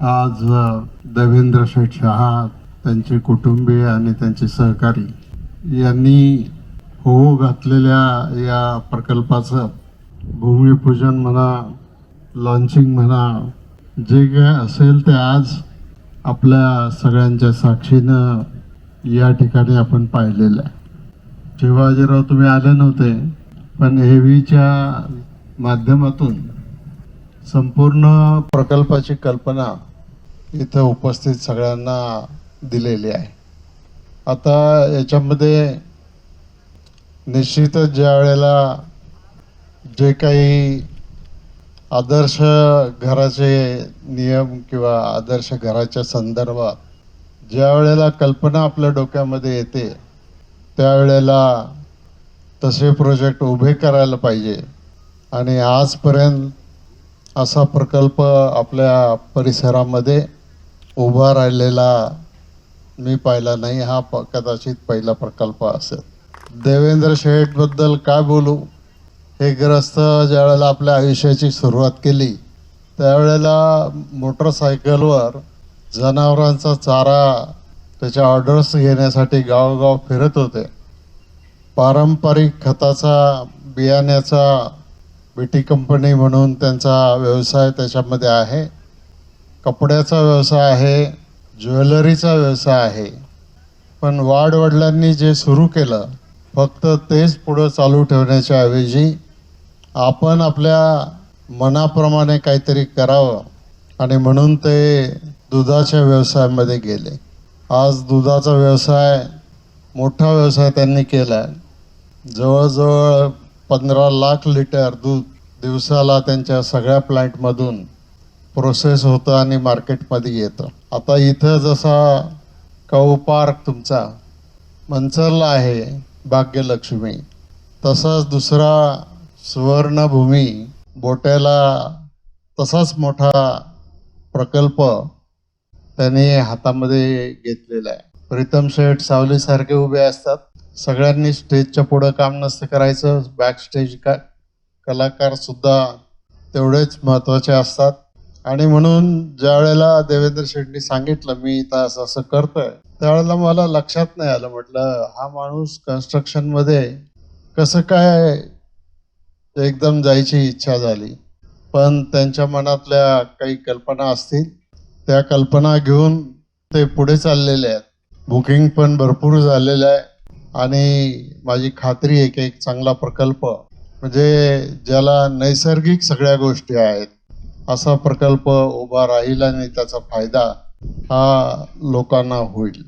आज देवेंद्र शेठ शहा त्यांचे कुटुंबीय आणि त्यांचे सहकारी यांनी होऊ घातलेल्या या प्रकल्पाचं भूमिपूजन म्हणा लॉन्चिंग म्हणा जे काय असेल ते आज आपल्या सगळ्यांच्या साक्षीनं या ठिकाणी आपण पाहिलेलं आहे. शिवाजीराव तुम्ही आले नव्हते पण हेवीच्या माध्यमातून संपूर्ण प्रकल्पाची कल्पना इथं उपस्थित सगळ्यांना दिलेली आहे. आता याच्यामध्ये निश्चितच ज्या वेळेला जे काही आदर्श घराचे नियम किंवा आदर्श घराच्या संदर्भात ज्या वेळेला कल्पना आपल्या डोक्यामध्ये येते त्यावेळेला तसे प्रोजेक्ट उभे करायला पाहिजे. आणि आजपर्यंत असा प्रकल्प आपल्या परिसरामध्ये उभा राहिलेला मी पाहिला नाही हा प कदाचित पहिला प्रकल्प असेल. देवेंद्र शेठबद्दल काय बोलू? हे ग्रस्त ज्यावेळेला आपल्या आयुष्याची सुरुवात केली त्यावेळेला मोटरसायकलवर जनावरांचा चारा त्याच्या ऑर्डर्स घेण्यासाठी गावोगाव फिरत होते. पारंपरिक खताचा बियाण्याचा बीटी कंपनी म्हणून त्यांचा व्यवसाय त्याच्यामध्ये आहे. कपड्याचा व्यवसाय आहे ज्वेलरीचा व्यवसाय आहे. पण वाडवडिलांनी जे सुरू केलं फक्त तेच पुढं चालू ठेवण्याच्या ऐवजी आपण आपल्या मनाप्रमाणे काहीतरी करावं आणि म्हणून ते दुधाच्या व्यवसायामध्ये गेले. आज दुधाचा व्यवसाय मोठा व्यवसाय त्यांनी केला आहे जवळजवळ पंधरा लाख लिटर दूध दिवसाला त्यांच्या सगळ्या प्लॅन्टमधून प्रोसेस होतं आणि मार्केटमध्ये येतं. आता इथं जसा कौ पार्क तुमचा मंचरला आहे भाग्यलक्ष्मी तसाच दुसरा सुवर्णभूमी बोट्याला तसाच मोठा प्रकल्प त्यांनी हातामध्ये घेतलेला आहे. प्रीतम शेठ सावलीसारखे उभे असतात. सगळ्यांनी स्टेजच्या पुढं काम नसतं करायचं. बॅक स्टेज का कलाकार सुद्धा तेवढेच महत्त्वाचे असतात. आणि म्हणून ज्या वेळेला देवेंद्र शेट्टी सांगितलं मी इथं असं असं करतोय त्यावेळेला मला लक्षात नाही आलं. म्हटलं हा माणूस कन्स्ट्रक्शनमध्ये कसं काय एकदम जायची इच्छा झाली? पण त्यांच्या मनातल्या काही कल्पना असतील त्या कल्पना घेऊन ते पुढे चाललेले आहेत. बुकिंग पण भरपूर झालेलं आहे. आणि माझी खात्री आहे की एक चांगला प्रकल्प म्हणजे ज्याला नैसर्गिक सगळ्या गोष्टी आहेत असा प्रकल्प उभा राहील आणि त्याचा फायदा हा लोकांना होईल.